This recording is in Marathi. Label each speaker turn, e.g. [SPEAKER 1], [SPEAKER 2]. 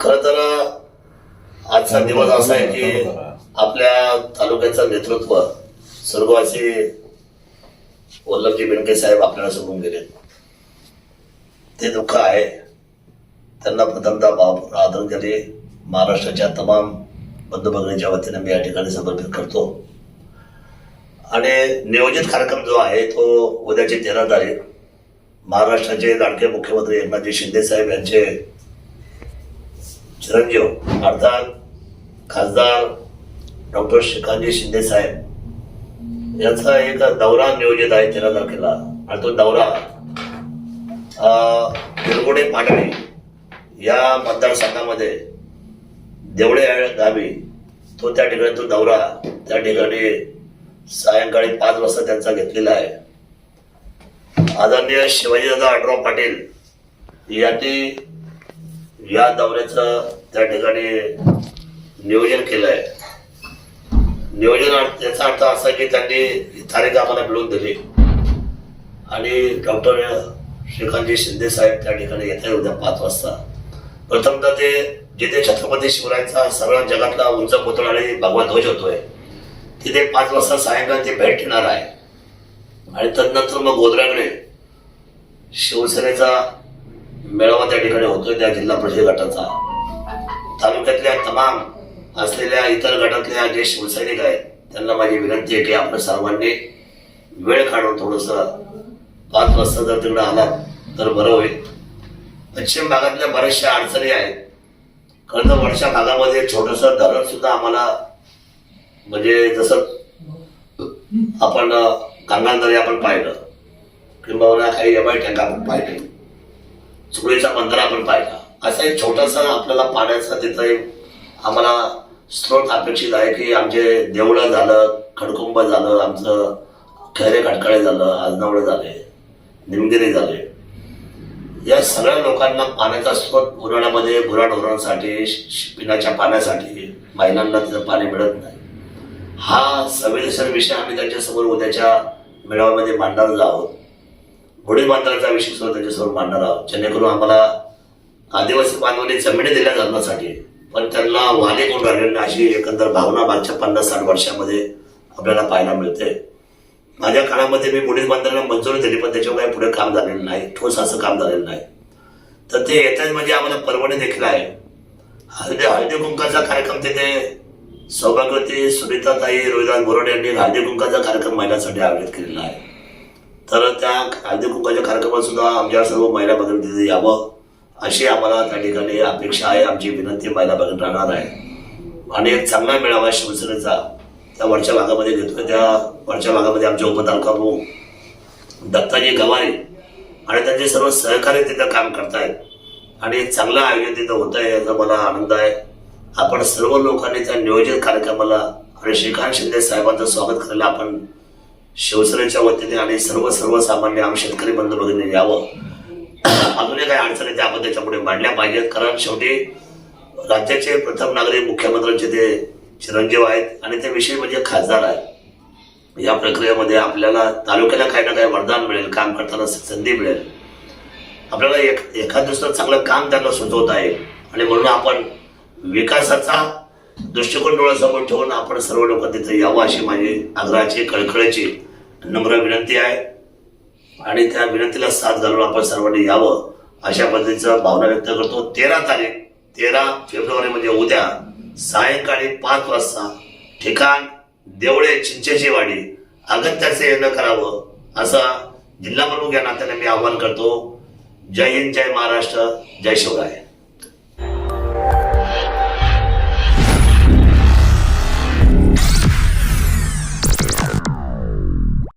[SPEAKER 1] खर तर आजचा दिवस असा आहे की आपल्या तालुक्याचं नेतृत्व स्वर्गवासी वल्लभजी बेनके साहेब आपल्याला सोडून गेले. ते दुःख आहे. त्यांना प्रथमतः भावपूर्ण आदरांजली महाराष्ट्राच्या तमाम बंधू भगिनीच्या वतीने मी या ठिकाणी समर्पित करतो. आणि नियोजित कार्यक्रम जो आहे तो उद्याची तेरा तारीख महाराष्ट्राचे लाडके मुख्यमंत्री एकनाथजी शिंदे साहेब यांचे चिरंजीव अर्थात खासदार डॉक्टर श्रीकांतजी शिंदे साहेब यांचा एक दौरा नियोजित आहे तेरा तारखेला. आणि तो दौरा अं, निरगुडे पाटणे या मतदारसंघामध्ये देवळे गावी तो त्या ठिकाणी तो दौरा त्या ठिकाणी सायंकाळी पाच वाजता त्यांचा घेतलेला आहे. आदरणीय शिवाजीदादा आढराव पाटील यांनी या दौऱ्याचं त्या ठिकाणी नियोजन केलं आहे नियोजन याचा अर्थ असा की त्यांनी तारीख आम्हाला मिळवून दिली. आणि डॉक्टर श्रीकांतजी शिंदे साहेब त्या ठिकाणी येत आहे उद्या पाच वाजता. प्रथमतः ते जिथे छत्रपती शिवरायांचा सर्व जगातला उंच पुतळा आणि भगवा ध्वज होतोय तिथे पाच वाजता सायंकाळी ते भेट घेणार आहे. आणि तदनंतर मग गोधराकडे शिवसेनेचा मेळावा त्या ठिकाणी होतोय त्या जिल्हा परिषद गटाचा. तालुक्यातल्या तमाम असलेल्या इतर गटातल्या जे शिवसैनिक आहेत त्यांना माझी विनंती आहे की आपण सर्वांनी वेळ काढून थोडस पाच वाजता जर तिकडे आलात तर बरं होईल. पश्चिम भागातल्या बऱ्याचशा अडचणी आहेत. खरं तर वरच्या भागामध्ये छोटस धरण सुद्धा आम्हाला म्हणजे जसं आपण गंगाधरी आपण पाहिलं किंवा काही एम आय टँक आपण पाहिले चुकळीचा बंदर आपण पाहिला. असा एक छोटासा आपल्याला पाण्याचा तिथं एक आम्हाला स्रोत अपेक्षित आहे की आमचे देवळं झालं खडकुंब झालं आमचं खैरे खडकाळे झालं आजनावळे झाले निमगिरी झाले. या सगळ्या लोकांना पाण्याचा स्रोत उन्हाळ्यामध्ये गुराढोरांसाठी पिण्याच्या पाण्यासाठी महिलांना तिथं पाणी मिळत नाही. हा संवेदनशील विषय आम्ही त्यांच्यासमोर उद्याच्या मेळाव्यामध्ये मांडणार आहोत. होडी बांधण्याचा विषय सुद्धा त्याच्यासमोर मांडणार आहोत. जेणेकरून आम्हाला आदिवासी बांधवांनी जमिनी दिल्या धरणासाठी. पण त्यांना वाले कोण राहिलेले नाही अशी एकंदर भावना मागच्या पन्नास साठ वर्षामध्ये आपल्याला पाहायला मिळते. माझ्या काळामध्ये मी मुलीच बांधवांना मंजुरी दिली पण त्याच्यावर काही पुढे काम झालेलं नाही. ठोस असं काम झालेलं नाही. तर ते येतात म्हणजे आम्हाला परवणी देखील आहे. हळदी हळदी कुंकाचा कार्यक्रम तिथे सौभाग्यवती सुनीताताई रोहिदास बोरडे यांनी हळदी कुंकाचा कार्यक्रम महिलांसाठी आयोजित केलेला आहे. तर त्या हळदी कुंकाच्या कार्यक्रमात सुद्धा आमच्या सर्व महिला भगिनी तिथे यावं. अशी आम्हाला त्या ठिकाणी अपेक्षा आहे. आमची विनंती महिला बघत राहणार आहे. आणि एक चांगला मेळावा शिवसेनेचा. त्या वरच्या भागामध्ये घेतोय. त्या वरच्या भागामध्ये आमचे उपतालुका भाऊ दत्ताजी गवारी आणि त्यांचे सर्व सहकारी तिथं काम करतायत. आणि चांगलं आयोजन तिथं होत आहे याचा मला आनंद आहे. आपण सर्व लोकांनी त्या नियोजित कार्यक्रमाला आणि श्रीकांत शिंदे साहेबांचं स्वागत करायला आपण शिवसेनेच्या वतीने आणि सर्व सर्वसामान्य आम शेतकरी बंधू भगिनी यावं. अजूनही काही अडचणी त्या आपण त्याच्यापुढे मांडल्या पाहिजेत. कारण शेवटी राज्याचे प्रथम नागरिक मुख्यमंत्र्यांचे ते चिरंजीव आहेत आणि ते विषय म्हणजे खासदार आहेत. या प्रक्रियेमध्ये आपल्याला तालुक्याला काही ना काही वरदान मिळेल काम करताना संधी मिळेल. आपल्याला एक एखाद दुसरं चांगलं काम त्यांना सुचवत आहे आणि म्हणून आपण विकासाचा दृष्टिकोन डोळ्यासमोर ठेवून आपण सर्व लोक तिथे यावं अशी माझी आग्रहाची कळकळीची नम्र विनंती आहे. आणि त्या विनंतीला साथ घालून आपण सर्वांनी यावं अशा पद्धतीचं भावना व्यक्त करतो. तेरा तारीख तेरा फेब्रुवारी म्हणजे उद्या सायंकाळी पाच वाजता ठिकाण देवळे चिंचेची वाडी अगत्याचे येणं करावं असा जिल्हा प्रमुख या नात्याने मी आवाहन करतो. जय हिंद जय महाराष्ट्र जय शिवराय.